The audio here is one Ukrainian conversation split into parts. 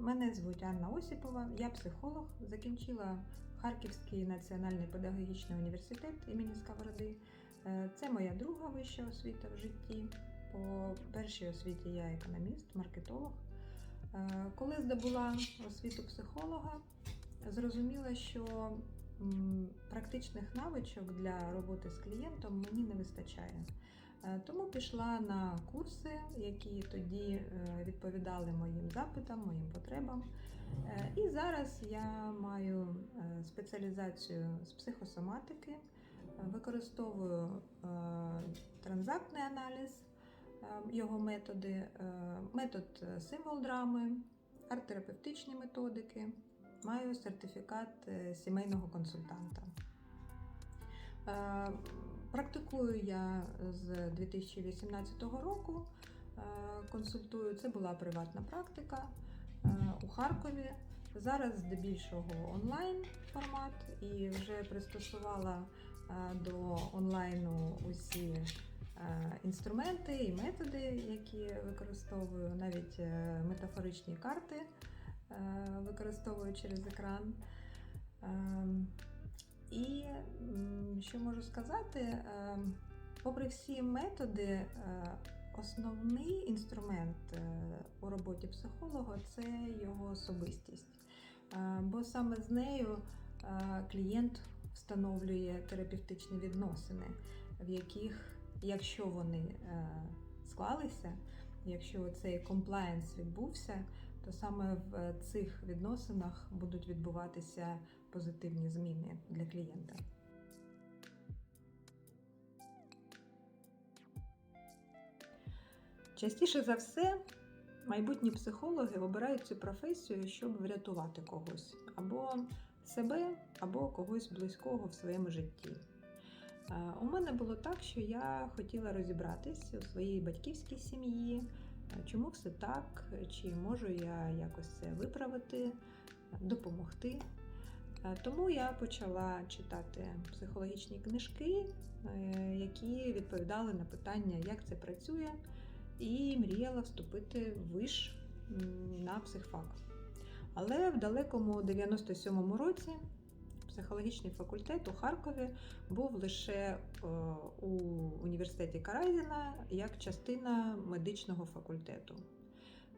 Мене звуть Анна Осіпова, я психолог, закінчила Харківський національний педагогічний університет імені Сковороди. Е, Це моя друга вища освіта в житті. По першій освіті я економіст, маркетолог. Е, Коли здобула освіту психолога, зрозуміла, що практичних навичок для роботи з клієнтом мені не вистачає. Е, Тому пішла на курси, які тоді е, відповідали моїм запитам, моїм потребам. Е, І зараз я маю спеціалізацію з психосоматики, використовую транзактний аналіз, його методи, метод символ драми, арт-терапевтичні методики. Маю сертифікат сімейного консультанта. Е, Практикую я з 2018 року. е, Консультую. Це була приватна практика е, у Харкові. Зараз здебільшого онлайн формат і вже пристосувала е, до онлайну усі е, інструменти і методи, які використовую, навіть е, метафоричні карти е, використовую через екран. І що можу сказати, е, попри всі методи, е, основний інструмент е, у роботі психолога це його особистість. Бо саме з нею клієнт встановлює терапевтичні відносини, в яких, якщо вони склалися, якщо цей комплаєнс відбувся, то саме в цих відносинах будуть відбуватися позитивні зміни для клієнта. Частіше за все, майбутні психологи обирають цю професію, щоб врятувати когось або себе, або когось близького в своєму житті. Е, У мене було так, що я хотіла розібратись у своїй батьківській сім'ї, е, чому все так, чи можу я якось це виправити, допомогти. Е, Тому я почала читати психологічні книжки, е, які відповідали на питання, як це працює, і мріяла вступити виш на психфак. Але в далекому 97-му році психологічний факультет у Харкові був лише е, у університеті Каразіна як частина медичного факультету.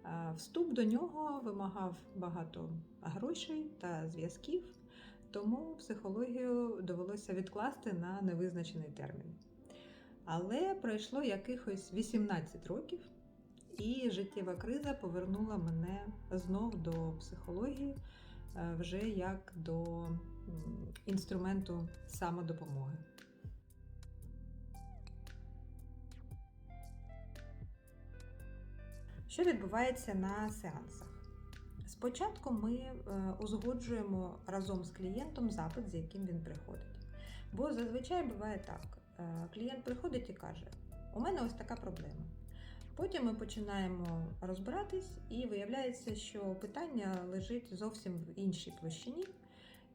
Е, Вступ до нього вимагав багато грошей та зв'язків, тому психологію довелося відкласти на невизначений термін. Але пройшло якихось 18 років, і життєва криза повернула мене знов до психології е, вже як до інструменту самодопомоги. Що відбувається на сеансах? Спочатку ми е, узгоджуємо разом з клієнтом запит, з яким він приходить. Бо зазвичай буває так: е, клієнт приходить і каже: У мене ось така проблема. Потім ми починаємо розбиратись, і виявляється, що питання лежить зовсім в іншій площині,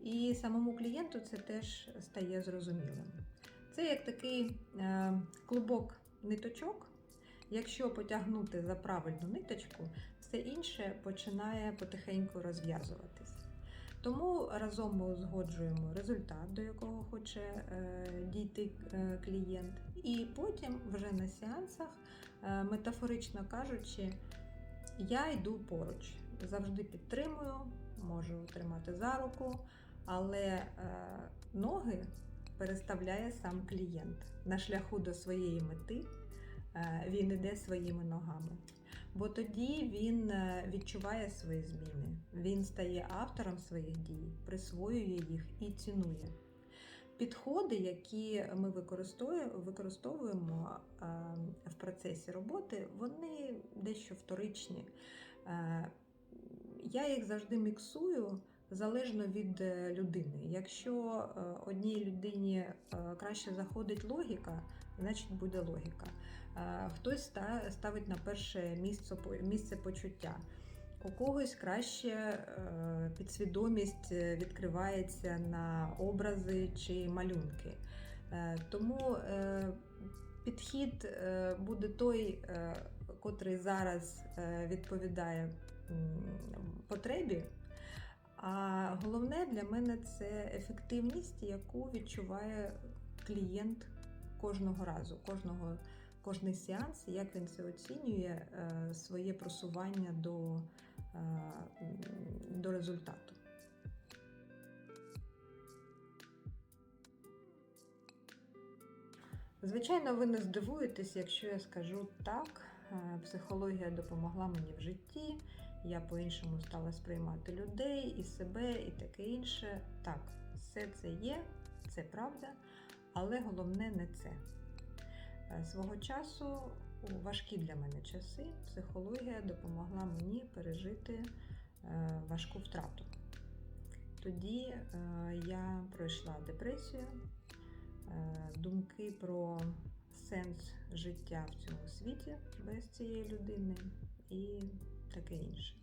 і самому клієнту це теж стає зрозумілим. Це як такий е, клубок ниточок. Якщо потягнути за правильну ниточку, все інше починає потихеньку розв'язуватись. Тому разом ми узгоджуємо результат, до якого хоче е, дійти е, клієнт, і потім вже на сеансах, е, метафорично кажучи, я йду поруч, завжди підтримую, можу тримати за руку, але е, ноги переставляє сам клієнт на шляху до своєї мети. е, Він іде своїми ногами. Бо тоді він е, відчуває свої зміни, він стає автором своїх дій, присвоює їх і цінує. Підходи, які ми використовуємо, в процесі роботи, вони дещо вторичні. Я їх завжди міксую залежно від е, людини. Якщо е, одній людині е, краще заходить логіка, значить буде логіка. Хтось ставить на перше місце, місце почуття. У когось краще підсвідомість відкривається на образи чи малюнки. Тому підхід буде той, котрий зараз відповідає потребі. А головне для мене це ефективність, яку відчуває клієнт кожного разу, кожного, кожний сеанс, як він це оцінює, е, своє просування до, е, до результату. Звичайно, ви не здивуєтесь, якщо я скажу так, е, психологія допомогла мені в житті, я по-іншому стала сприймати людей і себе, і таке інше. Так, все це є, це правда, але головне не це. Е, Свого часу, у важкі для мене часи, психологія допомогла мені пережити е, важку втрату. Тоді е, я пройшла депресію, думки про сенс життя в цьому світі без цієї людини і таке інше.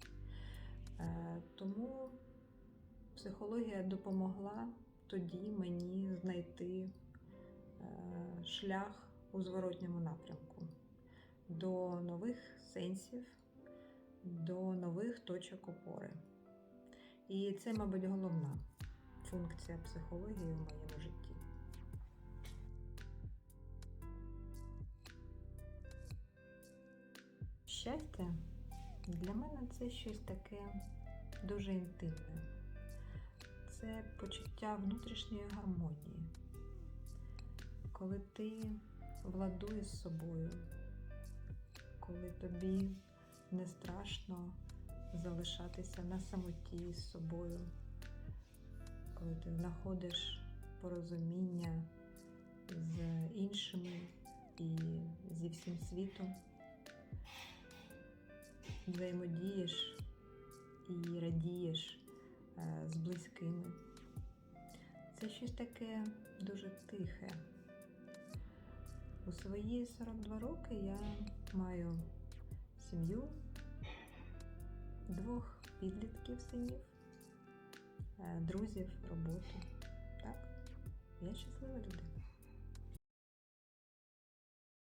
Е, Тому психологія допомогла тоді мені знайти е, шлях у зворотньому напрямку до нових сенсів, до нових точок опори. І це, мабуть, головна функція психології в моєму житті. Щастя для мене це щось таке дуже інтимне. Це почуття внутрішньої гармонії, коли ти владуєш собою, коли тобі не страшно залишатися на самоті з собою, коли ти знаходиш порозуміння з іншими і зі всім світом, взаємодієш і радієш е, з близькими. Це щось таке дуже тихе. У свої 42 роки я маю сім'ю, двох підлітків синів, е, друзів, роботу. Так, я щаслива людина.